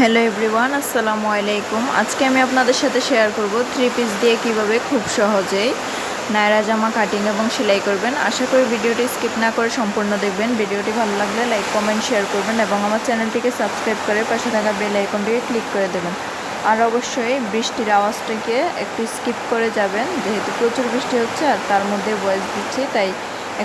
Hello everyone, আসসালামু আলাইকুম। আজকে আমি আপনাদের সাথে শেয়ার করব থ্রি পিস দিয়ে কীভাবে খুব সহজেই নায়রা জামা কাটিং এবং সেলাই করবেন। আশা করি ভিডিওটি স্কিপ না করে সম্পূর্ণ দেখবেন। ভিডিওটি ভালো লাগলে লাইক কমেন্ট শেয়ার করবেন এবং আমার চ্যানেলটিকে সাবস্ক্রাইব করে পাশে থাকা বেল আইকনটিকে ক্লিক করে দেবেন। আর অবশ্যই বৃষ্টির আওয়াজটাকে একটু স্কিপ করে যাবেন। যেহেতু প্রচুর বৃষ্টি হচ্ছে আর তার মধ্যে ভয়েস দিচ্ছি, তাই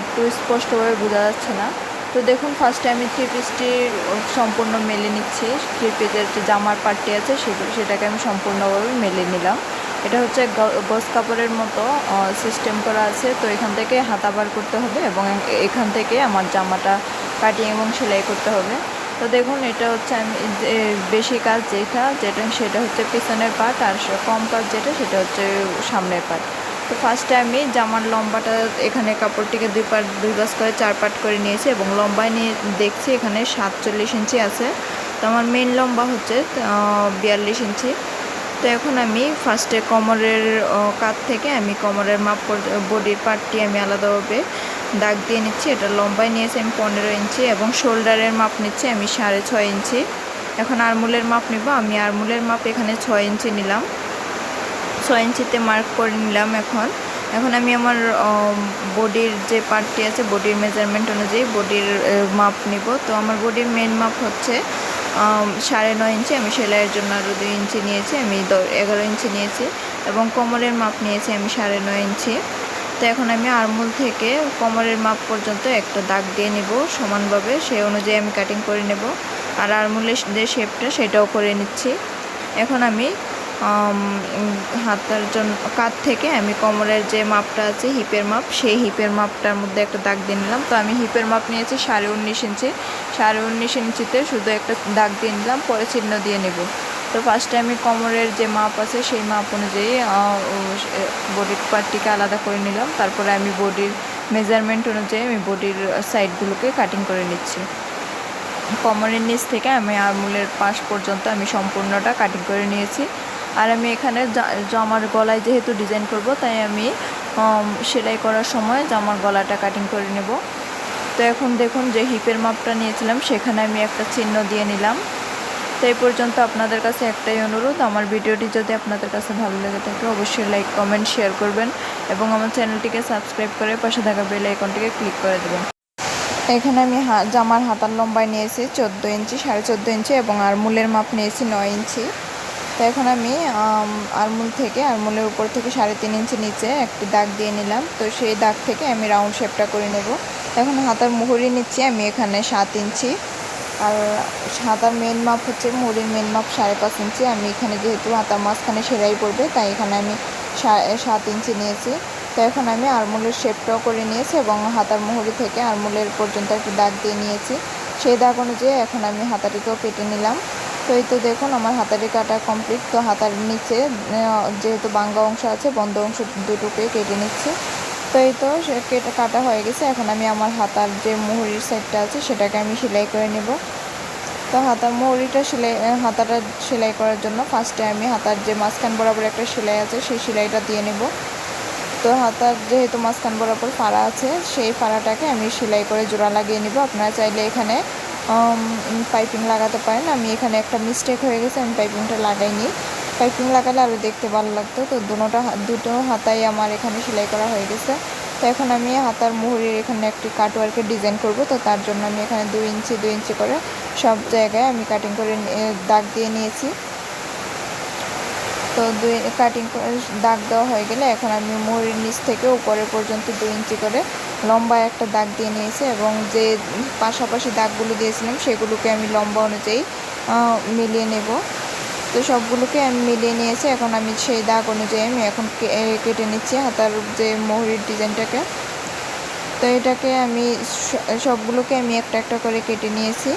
একটু স্পষ্টভাবে বোঝা যাচ্ছে না। তো দেখুন ফার্স্টে আমি থ্রি পিসটির সম্পূর্ণ মেলে নিচ্ছি। থ্রি পিসের যে জামার পার্টটি আছে সেটাকে আমি সম্পূর্ণভাবে মেলে নিলাম। এটা হচ্ছে গস কাপড়ের মতো সিস্টেম করা আছে। তো এখান থেকে হাতা বার করতে হবে এবং এখান থেকে আমার জামাটা কাটিং এবং সেলাই করতে হবে। তো দেখুন, এটা হচ্ছে আমি বেশি কাজ যেটা যেটা, সেটা হচ্ছে পিছনের পার্ট আর কম কাজ যেটা, সেটা হচ্ছে সামনের পার্ট তো ফার্স্টে আমি জামার লম্বাটা এখানে কাপড়টিকে দুই পার্ট দুই বাস করে, চার পার্ট করে নিয়েছি এবং লম্বায় নিয়ে দেখছি এখানে সাতচল্লিশ ইঞ্চি আছে। তো আমার মেন লম্বা হচ্ছে বিয়াল্লিশ ইঞ্চি। তো এখন আমি ফার্স্টে কোমরের কাত থেকে আমি কোমরের মাপ বডির পার্টটি আমি আলাদাভাবে দাগ দিয়ে নিচ্ছি। এটা লম্বায় নিয়েছি আমি পনেরো ইঞ্চি এবং শোল্ডারের মাপ নিচ্ছি আমি সাড়ে ছয় ইঞ্চি। এখন আরমুলের মাপ নিব। আমি আরমুলের মাপ এখানে ছয় ইঞ্চি নিলাম। ছয় ইঞ্চিতে মার্ক করে নিলাম এখন। এখন আমি আমার বডির যে পার্টটি আছে বডির মেজারমেন্ট অনুযায়ী বডির মাপ নিব। তো আমার বডির মেন মাপ হচ্ছে সাড়ে নয় ইঞ্চি। আমি সেলাইয়ের জন্য আরও দুই ইঞ্চি নিয়েছি, আমি এগারো ইঞ্চি নিয়েছি এবং কোমরের মাপ নিয়েছি আমি সাড়ে নয় ইঞ্চি। তো এখন আমি আরমুল থেকে কোমরের মাপ পর্যন্ত একটা দাগ দিয়ে নেব সমানভাবে। সেই অনুযায়ী আমি কাটিং করে নেব। আর আরমুলের যে শেপটা সেটাও করে নিচ্ছি। এখন আমি হাতার জন্য কাত থেকে আমি কোমরের যে মাপটা আছে, হিপের মাপ, সেই হিপের মাপটার মধ্যে একটা দাগ দিয়ে নিলাম। তো আমি হিপের মাপ নিয়েছি সাড়ে উনিশ ইঞ্চি। সাড়ে উনিশ ইঞ্চিতে শুধু একটা দাগ দিয়ে নিলাম, পরে চিহ্ন দিয়ে নেব। তো ফার্স্টে আমি কোমরের যে মাপ আছে, সেই মাপ অনুযায়ী বডির পার্টটিকে আলাদা করে নিলাম। তারপরে আমি বডির মেজারমেন্ট অনুযায়ী আমি বডির সাইডগুলোকে কাটিং করে নিচ্ছি। কোমরের নিচ থেকে আমি আরমুলের পাশ পর্যন্ত আমি সম্পূর্ণটা কাটিং করে নিয়েছি। আর আমি এখানে জামার গলায় যেহেতু ডিজাইন করব, তাই আমি সেলাই করার সময় জামার গলাটা কাটিং করে নেব। তো এখন দেখুন যে হিপের মাপটা নিয়েছিলাম, সেখানে আমি একটা চিহ্ন দিয়ে নিলাম। তো এই পর্যন্ত আপনাদের কাছে একটাই অনুরোধ, আমার ভিডিওটি যদি আপনাদের কাছে ভালো লেগে থাকে, অবশ্যই লাইক কমেন্ট শেয়ার করবেন এবং আমার চ্যানেলটিকে সাবস্ক্রাইব করে পাশে থাকা বেল আইকনটিকে ক্লিক করে দেবেন। এখানে আমি জামার হাতার লম্বায় নিয়েছি, চোদ্দ ইঞ্চি, সাড়ে চোদ্দ ইঞ্চি এবং আর মূলের মাপ নিয়েছি নয় ইঞ্চি। তো এখন আমি আরমুল থেকে আরমুলের উপর থেকে সাড়ে তিন ইঞ্চি নিচে একটি দাগ দিয়ে নিলাম। তো সেই দাগ থেকে আমি রাউন্ড শেপটা করে নেব। এখন হাতার মুহুরি নিচ্ছি আমি এখানে সাত ইঞ্চি। আর হাতার মেন মাপ হচ্ছে মুহুরির মেন মাপ সাড়ে পাঁচ ইঞ্চি। আমি এখানে যেহেতু হাতার মাঝখানে সেরাই পড়বে, তাই এখানে আমি সাত ইঞ্চি নিয়েছি। তো এখন আমি আরমুলের শেপটাও করে নিয়েছি এবং হাতার মুহুরি থেকে আরমুলের পর্যন্ত একটি দাগ দিয়ে নিয়েছি। সেই দাগ অনুযায়ী এখন আমি হাতাটিকেও কেটে নিলাম। তো এই তো দেখুন, আমার হাতারি কাটা কমপ্লিট তো হাতার নিচে যেহেতু বাঙ্গা অংশ আছে, বন্ধ অংশ দুটোকে কেটে নিচ্ছে। তো এই তো কেটে কাটা হয়ে গেছে। এখন আমি আমার হাতার যে মুহুরির সাইডটা আছে, সেটাকে আমি সেলাই করে নেব। তো হাতার মুহুরিটা সেলাই হাতাটা সেলাই করার জন্য ফার্স্টে আমি হাতার যে মাঝখান বরাবর একটা সেলাই আছে, সেই সেলাইটা দিয়ে নেব। তো হাতার যেহেতু মাঝখান বরাবর ফাড়া আছে, সেই ফাড়াটাকে আমি সেলাই করে জোড়া লাগিয়ে নিব। আপনারা চাইলে এখানে পাইপিং লাগাতে পারেন। আমি এখানে একটা মিস্টেক হয়ে গেছে, আমি পাইপিংটা লাগাইনি। পাইপিং লাগালে আরও দেখতে ভালো লাগতো। তো দুটোটা দুটো হাতাই আমার এখানে সেলাই করা হয়ে গেছে। তো এখন আমি হাতার মুহুরির এখানে একটি কাটওয়ার্কের ডিজাইন করব। তো তার জন্য আমি এখানে দুই ইঞ্চি দুই ইঞ্চি করে সব জায়গায় আমি কাটিং করে দাগ দিয়ে নিয়েছি। তো দুই কাটিং করে দাগ দেওয়া হয়ে গেলে এখন আমি মুহুরির নিচ থেকে উপরে পর্যন্ত দুই ইঞ্চি করে লম্বা একটা দাগ দিয়ে নিয়েছি এবং যে পাশাপাশি দাগগুলো দিয়েছিলাম সেগুলোকে আমি লম্বা অনুযায়ী মিলিয়ে নেব। তো সবগুলোকে আমি মিলিয়ে নিয়েছি, এখন আমি সেই দাগ অনুযায়ী আমি এখন কেটে নিচ্ছি হাতার যে মোহরির ডিজাইনটাকে। তো এটাকে আমি সবগুলোকে আমি একটা একটা করে কেটে নিয়েছি।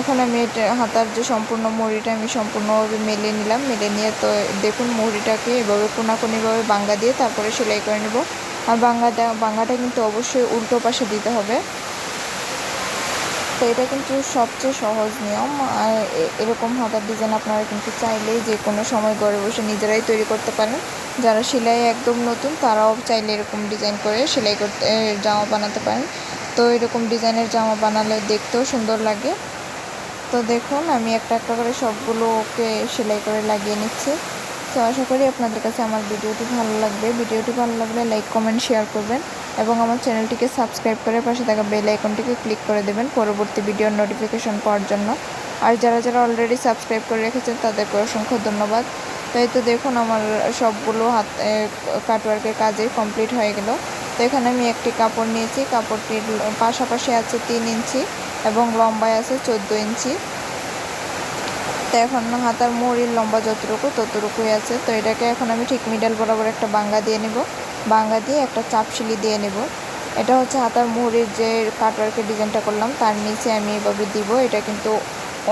এখন আমি এটা, হাতার যে সম্পূর্ণ মুড়িটা আমি সম্পূর্ণভাবে মেলে নিলাম। মেলে নিয়ে তো দেখুন মুড়িটাকে এভাবে কোনাকুনিভাবে বাঙ্গা দিয়ে তারপরে সেলাই করে নেব। আর বাঙ্গাটা বাঙ্গাটা কিন্তু অবশ্যই উল্টো পাশে দিতে হবে। তো এটা কিন্তু সবচেয়ে সহজ নিয়ম। আর এরকম হাতার ডিজাইন আপনারা কিন্তু চাইলেই যে কোনো সময় ঘরে বসে নিজেরাই তৈরি করতে পারেন। যারা সেলাই একদম নতুন, তারাও চাইলে এরকম ডিজাইন করে সেলাই করতে জামা বানাতে পারেন। তো এরকম ডিজাইনের জামা বানালে দেখতেও সুন্দর লাগে। তো দেখুন, আমি একটা একটা করে সবগুলোকে সেলাই করে লাগিয়ে নিচ্ছি। তো আশা করি আপনাদের কাছে আমার ভিডিওটি ভালো লাগবে। ভিডিওটি ভালো লাগলে লাইক, কমেন্ট, শেয়ার করবেন এবং আমার চ্যানেলটিকে সাবস্ক্রাইব করে পাশে থাকা বেল আইকনটিকে ক্লিক করে দেবেন পরবর্তী ভিডিওর নোটিফিকেশন পাওয়ার জন্য। আর যারা যারা অলরেডি সাবস্ক্রাইব করে রেখেছেন তাদেরকে অসংখ্য ধন্যবাদ। তাই তো দেখুন আমার সবগুলো হাত কাটওয়ার্কের কাজে কমপ্লিট হয়ে গেল। তো এখানে আমি একটি কাপড় নিয়েছি। কাপড়টির পাশাপাশি আছে তিন ইঞ্চি এবং লম্বায় আছে চোদ্দ ইঞ্চি। তো এখন হাতার মুড়ির লম্বা যতটুকু ততটুকুই আছে। তো এটাকে এখন আমি ঠিক মিডল বরাবর একটা বাঙ্গা দিয়ে নেব। বাঙ্গা দিয়ে একটা চাপশিলি দিয়ে নেব। এটা হচ্ছে হাতার মুহুরির যে কাটওয়ার্কের ডিজাইনটা করলাম, তার নিচে আমি এভাবে দিব। এটা কিন্তু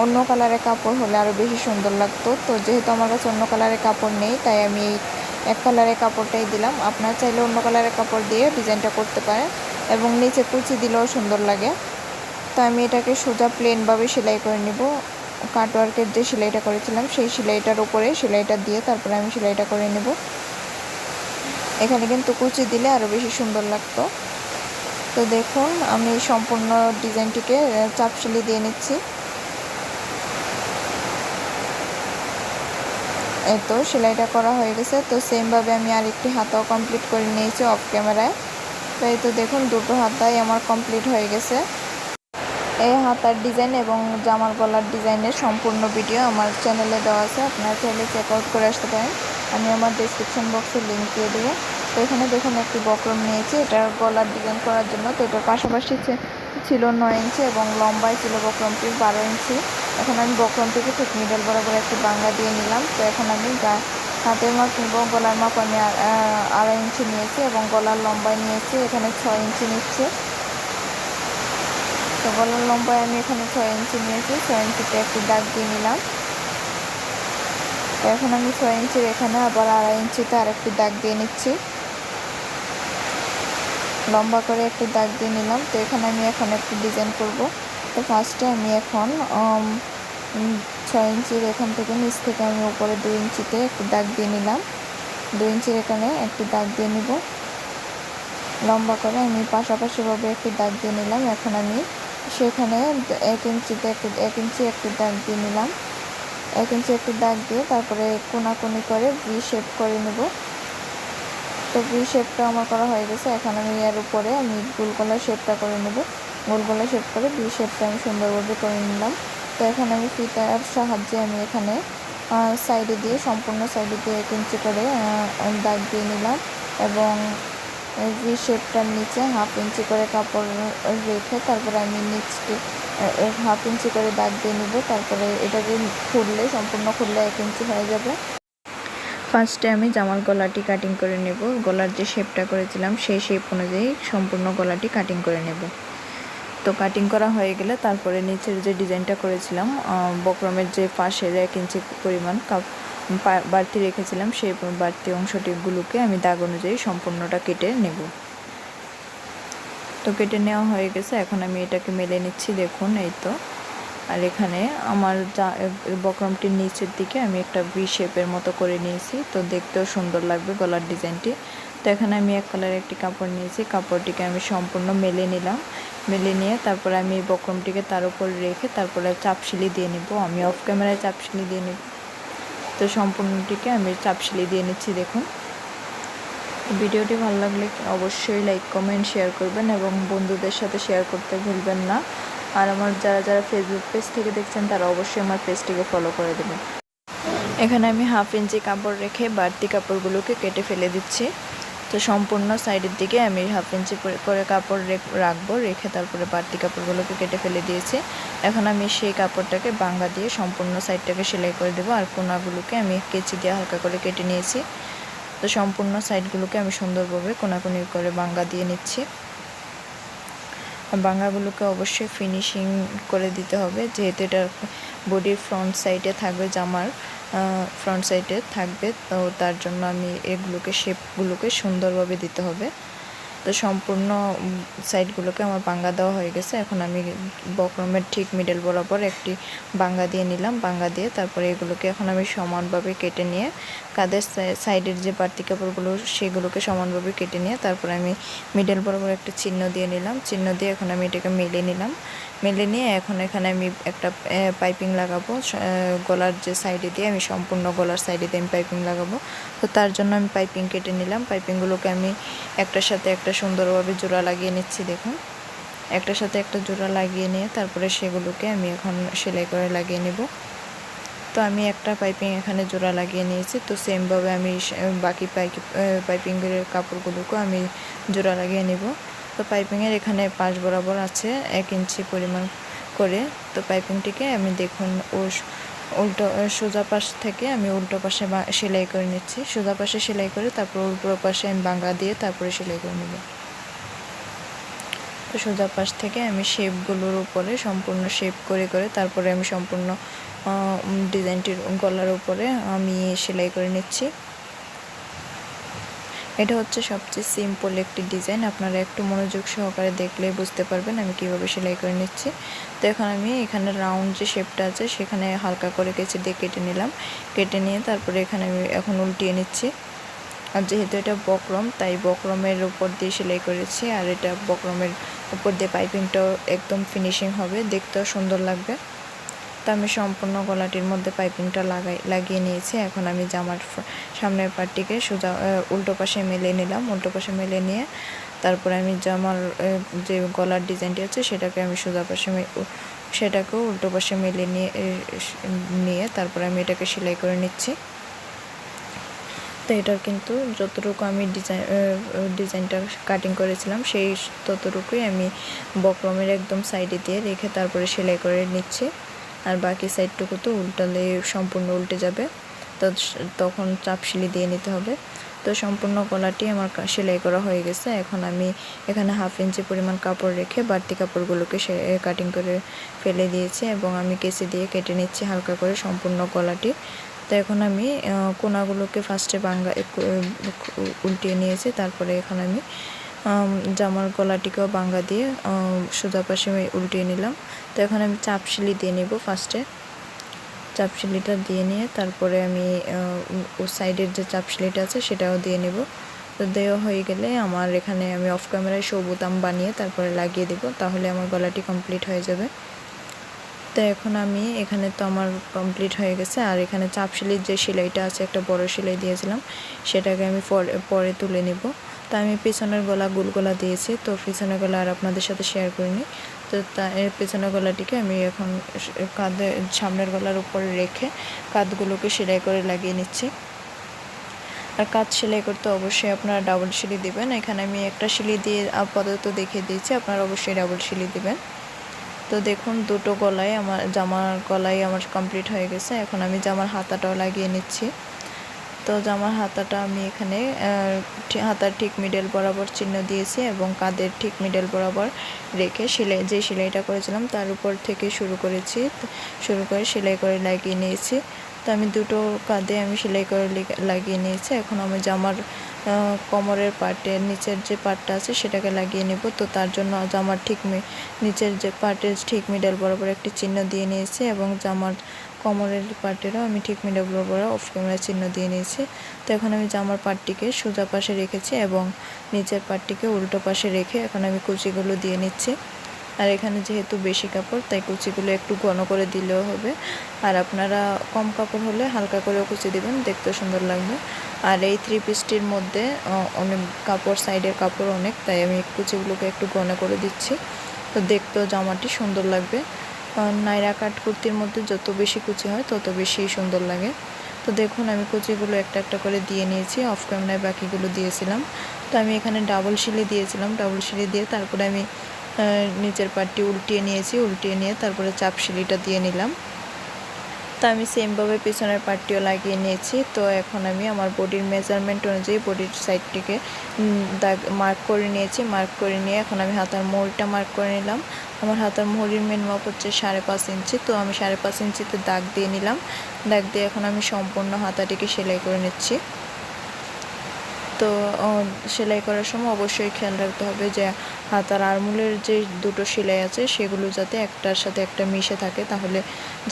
অন্য কালারের কাপড় হলে আরও বেশি সুন্দর লাগতো। তো যেহেতু আমার কাছে অন্য কালারের কাপড় নেই, তাই আমি এক কালারের কাপড়টাই দিলাম। আপনার চাইলে অন্য কালারের কাপড় দিয়ে ডিজাইনটা করতে পারেন এবং নিচে কুচি দিলেও সুন্দর লাগে। তো আমি এটাকে সোজা প্লেনভাবে সেলাই করে নিব। কাটওয়ার্কের যে সেলাইটা করেছিলাম, সেই সেলাইটার উপরে সেলাইটা দিয়ে তারপরে আমি সেলাইটা করে নেব। এখানে কিন্তু কুচি দিলে আরও বেশি সুন্দর লাগতো। তো দেখুন, আমি সম্পূর্ণ ডিজাইনটিকে চাপ সেলাই দিয়ে নিচ্ছি। এই তো সেলাইটা করা হয়ে গেছে। তো সেমভাবে আমি আরেকটি হাতাও কমপ্লিট করে নিয়েছি অফ ক্যামেরায়। তো এই তো দেখুন, দুটো হাতাই আমার কমপ্লিট হয়ে গেছে। এই হাতার ডিজাইন এবং জামার গলার ডিজাইনের সম্পূর্ণ ভিডিও আমার চ্যানেলে দেওয়া আছে। আপনারা চাইলে চেক আউট করে আসতে পারেন। আমি আমার ডিসক্রিপশন বক্সে লিঙ্ক দিয়ে দেবো। তো এখানে দেখুন, একটি বক্রম নিয়েছি। এটা গলার ডিজাইন করার জন্য। তো এটার পাশাপাশি ছিল নয় ইঞ্চি এবং লম্বায় ছিল বক্রমটি বারো ইঞ্চি। এখন আমি বক্রমটিকে ঠিক মিডল বরাবর একটি বাঙ্গা দিয়ে নিলাম। তো এখন আমি হাতের মাপ নিব, গলার মাপ আমি আড়াই ইঞ্চি নিয়েছি এবং গলার লম্বায় নিয়েছি। এখানে ছয় ইঞ্চি নিচ্ছে। তো লম্বায় আমি এখানে ছয় ইঞ্চি নিয়েছি। ছয় ইঞ্চিতে একটি দাগ দিয়ে নিলাম। তো এখন আমি ছয় ইঞ্চির এখানে আবার আড়াই ইঞ্চিতে আরেকটি দাগ দিয়ে নিচ্ছি। লম্বা করে একটি দাগ দিয়ে নিলাম। তো এখানে আমি এখন একটি ডিজাইন করব। তো ফার্স্টে আমি এখন ছয় ইঞ্চির এখান থেকে নিচ থেকে আমি উপরে দুই ইঞ্চিতে একটি দাগ দিয়ে নিলাম। দুই ইঞ্চির এখানে একটি দাগ দিয়ে নিব। লম্বা করে আমি পাশাপাশিভাবে একটি দাগ দিয়ে নিলাম। এখন আমি সেখানে এক ইঞ্চিতে একটি এক ইঞ্চি একটি দাগ দিয়ে নিলাম। এক ইঞ্চি একটি দাগ দিয়ে তারপরে কোনাকুনি করে ভি শেপ করে নেব। তো ভি শেপটা আমার করা হয়ে গেছে। এখন আমি এর উপরে আমি গোল গলার শেপটা করে নেব। গোল গলার শেপ করে ভি শেপটা আমি সুন্দরভাবে করে নিলাম। তো এখন আমি ফিতার সাহায্যে আমি এখানে সাইডে দিয়ে, সম্পূর্ণ সাইডে দিয়ে এক ইঞ্চি করে দাগ দিয়ে নিলাম। এবং ভি শেপটার নিচে হাফ ইঞ্চি করে কাপড় রেখে তারপরে আমি নিচকে হাফ ইঞ্চি করে দাগ দিয়ে নিব। তারপরে এটাকে খুললে, সম্পূর্ণ খুললে এক ইঞ্চি হয়ে যাবে। ফার্স্টে আমি জামার গলাটি কাটিং করে নেব। গলার যে শেপটা করেছিলাম, সেই শেপ অনুযায়ী সম্পূর্ণ গলাটি কাটিং করে নেব। তো কাটিং করা হয়ে গেলে তারপরে নিচের যে ডিজাইনটা করেছিলাম বক্রমের যে পাশের এক ইঞ্চি পরিমাণ কাপ বাড়তি রেখেছিলাম, সেই বাড়তি অংশটিগুলোকে আমি দাগ অনুযায়ী সম্পূর্ণটা কেটে নেব। তো কেটে নেওয়া হয়ে গেছে, এখন আমি এটাকে মেলে নিচ্ছি, দেখুন এই তো। আর এখানে আমার যা, বকরমটির নিচের দিকে আমি একটা ভি শেপের মতো করে নিয়েছি, তো দেখতেও সুন্দর লাগবে গলার ডিজাইনটি। তো এখানে আমি এক কালার একটি কাপড় নিয়েছি, কাপড়টিকে আমি সম্পূর্ণ মেলে নিলাম। মেলে নিয়ে তারপরে আমি বক্রমটিকে তার উপর রেখে তারপরে চাপশিলি দিয়ে নিব, আমি অফ ক্যামেরায় চাপশিলি দিয়ে নিব। তো সম্পূর্ণটিকে আমি চাপশিলি দিয়ে নিচ্ছি, দেখুন। ভিডিওটি ভালো লাগলে অবশ্যই লাইক, কমেন্ট, শেয়ার করবেন এবং বন্ধুদের সাথে শেয়ার করতে ভুলবেন না। আর আমার যারা যারা ফেসবুক পেজ থেকে দেখছেন, তারা অবশ্যই আমার পেজটিকে ফলো করে দেবেন। এখানে আমি হাফ ইঞ্চি কাপড় রেখে বাড়তি কাপড়গুলোকে কেটে ফেলে দিচ্ছি। তো সম্পূর্ণ সাইডের দিকে আমি হাফ ইঞ্চি করে কাপড় রাখব, রেখে তারপরে বাড়তি কাপড়গুলোকে কেটে ফেলে দিয়েছি। এখন আমি সেই কাপড়টাকে বাঙ্গা দিয়ে সম্পূর্ণ সাইডটাকে সেলাই করে দেবো আর কোনাগুলোকে আমি কেচি দিয়ে হালকা করে কেটে নিয়েছি। তো সম্পূর্ণ সাইডগুলোকে আমি সুন্দরভাবে কোনাকুনি করে বাঙ্গা দিয়ে নিচ্ছি। বাঙ্গাগুলোকে অবশ্যই ফিনিশিং করে দিতে হবে। যেহেতু এটা বডির ফ্রন্ট সাইডে থাকবে, জামার ফ্রন্ট সাইডে থাকবে, তো তার জন্য আমি এগুলোকে শেপগুলোকে সুন্দরভাবে দিতে হবে। তো সম্পূর্ণ সাইডগুলোকে আমার বাঙ্গা দেওয়া হয়ে গেছে। এখন আমি বক্রমের ঠিক মিডল বরাবর একটি বাঙ্গা দিয়ে নিলাম। বাঙ্গা দিয়ে তারপরে এগুলোকে এখন আমি সমানভাবে কেটে নিয়ে কাদের সাইডের যে বাড়তি কাপড়গুলো সেগুলোকে সমানভাবে কেটে নিয়ে তারপরে আমি মিডল বরাবর একটা চিহ্ন দিয়ে নিলাম। চিহ্ন দিয়ে এখন আমি এটাকে মেলে নিলাম। মেলে নিয়ে এখন এখানে আমি একটা পাইপিং লাগাবো। গলার যে সাইডে দিয়ে আমি সম্পূর্ণ গলার সাইডে দিয়ে আমি পাইপিং লাগাবো। তো তার জন্য আমি পাইপিং কেটে নিলাম। পাইপিংগুলোকে আমি একটার সাথে একটা সুন্দরভাবে জোড়া লাগিয়ে নিচ্ছি, দেখুন। একটার সাথে একটা জোড়া লাগিয়ে নিয়ে তারপরে সেগুলোকে আমি এখন সেলাই করে লাগিয়ে নেব। তো আমি একটা পাইপিং এখানে জোড়া লাগিয়ে নিয়েছি। তো সেমভাবে আমি বাকি পাইপিংয়ের কাপড়গুলোকেও আমি জোড়া লাগিয়ে নেব। তো পাইপিংয়ের এখানে পাশ বরাবর আছে এক ইঞ্চি পরিমাণ করে। তো পাইপিংটিকে আমি দেখুন ও উল্টো সোজা পাশ থেকে আমি উল্টো পাশে সেলাই করে নিচ্ছি। সোজা পাশে সেলাই করে তারপর উল্টো পাশে আমি বাঙ্গা দিয়ে তারপরে সেলাই করে নেব। তো সোজা পাশ থেকে আমি শেপগুলোর উপরে সম্পূর্ণ শেপ করে করে তারপরে আমি সম্পূর্ণ ডিজাইনটির গলার উপরে আমি সেলাই করে নিচ্ছি। এটা হচ্ছে সবচেয়ে সিম্পল একটি ডিজাইন আপনারা একটু মনোযোগ সহকারে দেখলে বুঝতে পারবেন আমি কীভাবে সেলাই করে নিচ্ছি। তো এখন আমি এখানে রাউন্ড যে শেপটা আছে, সেখানে হালকা করে কেচি দিয়ে কেটে নিলাম। কেটে নিয়ে তারপরে এখানে আমি এখন উল্টিয়ে নিচ্ছি। আর যেহেতু এটা বক্রম, তাই বক্রমের উপর দিয়ে সেলাই করেছি। আর এটা বক্রমের উপর দিয়ে পাইপিংটাও একদম ফিনিশিং হবে। দেখতেও সুন্দর লাগবে। তো আমি সম্পূর্ণ গলাটির মধ্যে পাইপিংটা লাগাই, লাগিয়ে নিয়েছি। এখন আমি জামার সামনের পাটটিকে সোজা উল্টো পাশে মেলে নিলাম। উল্টো পাশে মেলে নিয়ে তারপরে আমি জামার যে গলার ডিজাইনটি আছে সেটাকে আমি সোজা পাশে সেটাকেও উল্টো পাশে মেলে নিয়ে নিয়ে তারপরে আমি এটাকে সেলাই করে নিচ্ছি। তো এটার কিন্তু যতটুকু আমি ডিজাইন ডিজাইনটা কাটিং করেছিলাম সেই ততটুকুই আমি বক্রমের একদম সাইডে দিয়ে রেখে তারপরে সেলাই করে নিচ্ছি। আর বাকি সাইডটুকু তো উল্টালে সম্পূর্ণ উল্টে যাবে। তো তখন চাপ সিলি দিয়ে নিতে হবে। তো সম্পূর্ণ গলাটি আমার সেলাই করা হয়ে গেছে। এখন আমি এখানে হাফ ইঞ্চি পরিমাণ কাপড় রেখে বাড়তি কাপড়গুলোকে সে কাটিং করে ফেলে দিয়েছি এবং আমি কেসি দিয়ে কেটে নিচ্ছি হালকা করে সম্পূর্ণ গলাটি তো এখন আমি কোনাগুলোকে ফার্স্টে বাঙ্গা উল্টিয়ে নিয়েছি। তারপরে এখন আম, জামার গলাটিকেও বাঙ্গা দিয়ে সোজা পাশে আমি উল্টিয়ে নিলাম। তো এখন আমি চাপ সিলি দিয়ে নিব ফার্স্টে চাপ সিলিটা দিয়ে নিয়ে তারপরে আমি ও সাইডের যে চাপ সিলিটা আছে সেটাও দিয়ে নেব। তো দেওয়া হয়ে গেলে আমার এখানে আমি অফ ক্যামেরায় শো বোতাম বানিয়ে তারপরে লাগিয়ে দেব, তাহলে আমার গলাটি কমপ্লিট হয়ে যাবে। তো এখন আমি এখানে তো আমার কমপ্লিট হয়ে গেছে। আর এখানে চাপ সেলাইয়ের যে সেলাইটা আছে, একটা বড় সেলাই দিয়েছিলাম, সেটাকে আমি পরে তুলে নেব। তো আমি পেছনের গলা গোল গলা দিয়েছি, তো পেছনের গলা আর আপনাদের সাথে শেয়ার করিনি। তো তা এর পেছনের গলাটিকে আমি এখন কাঁধে, সামনের গলার উপরে রেখে কাঁধগুলোকে সেলাই করে লাগিয়ে নিচ্ছি। আর কাজ সেলাই করতে অবশ্যই আপনারা ডাবল সিলি দিবেন। এখানে আমি একটা সিলি দিয়ে আপাতত দেখিয়ে দিয়েছি, আপনারা অবশ্যই ডাবল সিলি দিবেন। তো দেখুন, দুটো গলায় আমার, জামার গলায় আমার কমপ্লিট হয়ে গেছে। এখন আমি জামার হাতাটাও লাগিয়ে নিচ্ছি। তো জামার হাতাটা আমি এখানে হাতার ঠিক মিডল বরাবর চিহ্ন দিয়েছি এবং কাঁধের ঠিক মিডল বরাবর রেখে সেলাই, যে সেলাইটা করেছিলাম তার উপর থেকে শুরু করেছি। শুরু করে সেলাই করে লাগিয়ে নিয়েছি। তো আমি দুটো কাঁধে আমি সেলাই করে লাগিয়ে নিয়েছি। এখন আমি জামার কোমরের পার্টের নিচের যে পার্টটা আছে সেটাকে লাগিয়ে নেব। তো তার জন্য জামার ঠিক নিচের যে পার্টের ঠিক মিডল বরাবর একটি চিহ্ন দিয়ে নিয়েছি এবং জামার কোমরের পার্টেরও আমি ঠিক মিডল বরাবর অফ ক্যামেরা চিহ্ন দিয়ে নিয়েছি। তো এখন আমি জামার পার্টটিকে সোজা পাশে রেখেছি এবং নিচের পার্টটিকে উল্টো পাশে রেখে এখন আমি কুচিগুলো দিয়ে নিচ্ছি। আর এখানে যেহেতু বেশি কাপড়, তাই কুচিগুলো একটু ঘন করে দিলেও হবে। আর আপনারা কম কাপড় হলে হালকা করেও কুচি দিবেন দেখতে সুন্দর লাগবে। আর এই থ্রি পিসটির মধ্যে অনেক কাপড় সাইডের কাপড় অনেক, তাই আমি কুচিগুলোকে একটু ঘন করে দিচ্ছি। তো দেখতেও জামাটি সুন্দর লাগবে। নাইরা কাট কুর্তির মধ্যে যত বেশি কুচি হয়, তত বেশি সুন্দর লাগে। তো দেখুন, আমি কুচিগুলো একটা একটা করে দিয়ে নিয়েছি অফ ক্যামেরায় বাকিগুলো দিয়েছিলাম। তো আমি এখানে ডাবল সিলি দিয়েছিলাম ডাবল সিলি দিয়ে তারপরে আমি নিচের পাটটি উল্টিয়ে নিয়েছি, উল্টিয়ে নিয়ে তারপরে চাপ সিলিটা দিয়ে নিলাম। তো আমি সেমভাবে পিছনের পার্টটিও লাগিয়ে নিয়েছি। তো এখন আমি আমার বডির মেজারমেন্ট অনুযায়ী বডির সাইডটিকে দাগ মার্ক করে নিয়েছি। মার্ক করে নিয়ে এখন আমি হাতার মোড়টা মার্ক করে নিলাম। আমার হাতার মোড়ির মেন মাপ হচ্ছে সাড়ে পাঁচ ইঞ্চি। তো আমি সাড়ে পাঁচ ইঞ্চিতে দাগ দিয়ে নিলাম। দাগ দিয়ে এখন আমি সম্পূর্ণ হাতাটিকে সেলাই করে নিচ্ছি। তো সেলাই করার সময় অবশ্যই খেয়াল রাখতে হবে যে হাতার আরমুলের যে দুটো সেলাই আছে সেগুলো যাতে একটার সাথে একটা মিশে থাকে তাহলে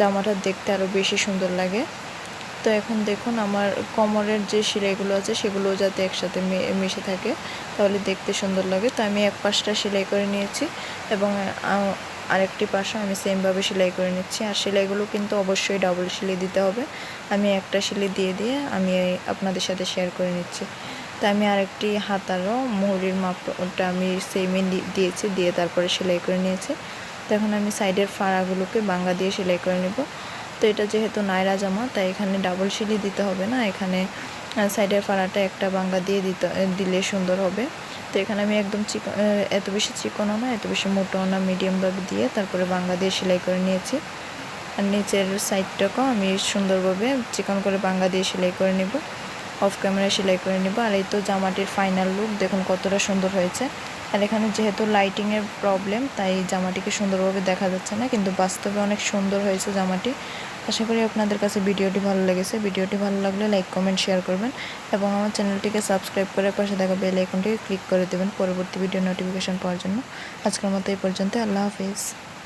জামাটা দেখতে আরও বেশি সুন্দর লাগে। তো এখন দেখুন আমার কোমরের যে সেলাইগুলো আছে সেগুলো যাতে একসাথে মিশে থাকে তাহলে দেখতে সুন্দর লাগে। তো আমি এক পাশটা সেলাই করে নিয়েছি এবং আরেকটি পাশও আমি সেমভাবে সেলাই করে নিচ্ছি। আর সেলাইগুলো কিন্তু অবশ্যই ডাবল সেলাই দিতে হবে। আমি একটা সেলাই দিয়ে দিয়ে আমি আপনাদের সাথে শেয়ার করে নিচ্ছি। তা আমি আরেকটি হাতারও মুহুরির মাপটা আমি সেমে দিয়েছি, দিয়ে তারপরে সেলাই করে নিয়েছি। তো এখন আমি সাইডের ফাড়াগুলোকে বাঙ্গা দিয়ে সেলাই করে নেব। তো এটা যেহেতু নায়রা জামা, তাই এখানে ডাবল সিলি দিতে হবে না। এখানে সাইডের ফাড়াটা একটা বাঙ্গা দিয়ে দিতে, দিলে সুন্দর হবে। তো এখানে আমি একদম চিকন এত বেশি চিকনও না, এত বেশি মোটাও না মিডিয়ামভাবে দিয়ে তারপরে বাঙ্গা দিয়ে সেলাই করে নিয়েছি। আর নিচের সাইডটাকেও আমি সুন্দরভাবে চিকন করে বাঙ্গা দিয়ে সেলাই করে নেব। অফ ক্যামেরা সেলাই করে নেব আর এই তো জামাটির ফাইনাল লুক দেখুন কতটা সুন্দর হয়েছে। আর এখানে যেহেতু লাইটিংয়ের প্রবলেম তাই জামাটিকে সুন্দরভাবে দেখা যাচ্ছে না, কিন্তু বাস্তবে অনেক সুন্দর হয়েছে জামাটি। আশা করি আপনাদের কাছে ভিডিওটি ভালো লেগেছে। ভিডিওটি ভালো লাগলে লাইক কমেন্ট শেয়ার করবেন এবং আমার চ্যানেলটিকে সাবস্ক্রাইব করে পাশে থাকা বেল আইকনটিকে ক্লিক করে দেবেন পরবর্তী ভিডিও নোটিফিকেশন পাওয়ার জন্য। আজকের মতো এই পর্যন্ত আল্লাহ হাফিজ।